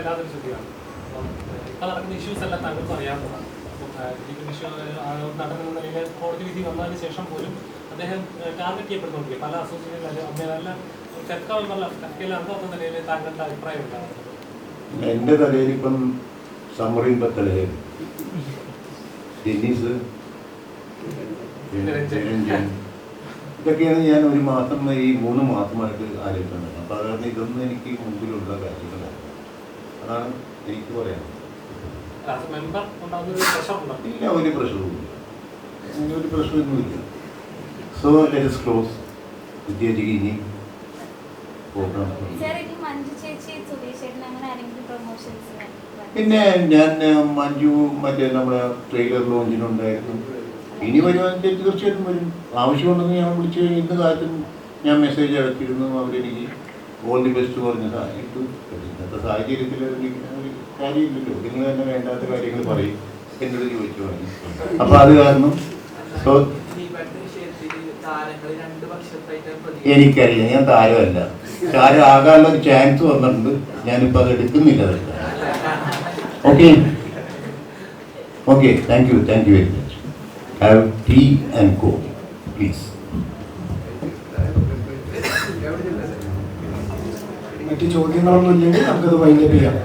എല്ലാവരും ശ്രദ്ധിക്കണം. അപ്പം ഇപ്പം നടക്കുന്ന ഇഷ്യൂസ് എല്ലാം താങ്കൾക്ക് അറിയാവുന്നതാണ്. അപ്പം ഇഷ്യൂ നടക്കുന്ന നിലയിൽ കോടതി വിധി വന്നതിന് ശേഷം പോലും അദ്ദേഹം ടാർഗറ്റ് ചെയ്യപ്പെടുന്നുണ്ട് പല അസോസിയേഷനിലും അല്ല കർക്കാവുള്ള കർക്കയിലെ അംഗമെന്ന നിലയിൽ താങ്കളുടെ അഭിപ്രായം ഉണ്ടാകുന്നത് എന്റെ തലയിൽ ഇപ്പം സമ്മറിൻ പത്തലയിൽ ടെന്നീസ് രഞ്ജൻ. ഇതൊക്കെയാണ് ഞാൻ ഒരു മാസം ഈ മൂന്ന് മാസമായിട്ട് ആലോചിക്കുന്നത്. അപ്പോൾ അതാണ് ഇതൊന്നും എനിക്ക് മുമ്പിലുള്ള കാര്യങ്ങളാണ് അതാണ് എനിക്ക് പറയാനുള്ളത്. ഇല്ല ഒരു അങ്ങനെ പ്രശ്നമൊന്നുമില്ല സോ ലെറ്റ് ക്ലോസ് വിദ്യാജിക്ക് ഇനി പിന്നെ ഞാൻ മഞ്ജു മറ്റേ നമ്മുടെ ട്രെയിലർ ലോഞ്ചിനുണ്ടായിരുന്നു ഇനി വരുവാണെങ്കിൽ തീർച്ചയായിട്ടും വരും. ആവശ്യമുണ്ടെന്ന് ഞാൻ വിളിച്ച് ഇന്ന് കാലത്തും ഞാൻ മെസ്സേജ് അയച്ചിരുന്നു അവരെനിക്ക്. ഓൾ ദി ബെസ്റ്റ് പറഞ്ഞ സാ- ഇട്ടു പക്ഷേ ഇന്നത്തെ സാഹചര്യത്തിൽ കാര്യമില്ലല്ലോ. നിങ്ങൾ തന്നെ വേണ്ടാത്ത കാര്യങ്ങൾ പറയും. എന്നോട് ചോദിച്ചു പറഞ്ഞു. അപ്പൊ അത് കാരണം എനിക്കറിയാം ഞാൻ താരമല്ല. താരം ആകാനുള്ള ഒരു ചാൻസ് വന്നിട്ടുണ്ട്. ഞാനിപ്പോൾ അത് എടുക്കുന്നില്ല okay okay thank you thank you very much have tea and co please മറ്റു ചോദ്യങ്ങളൊന്നും ഇല്ലെങ്കിൽ നമുക്കത് വൈൻഡപ്പ് ചെയ്യാം.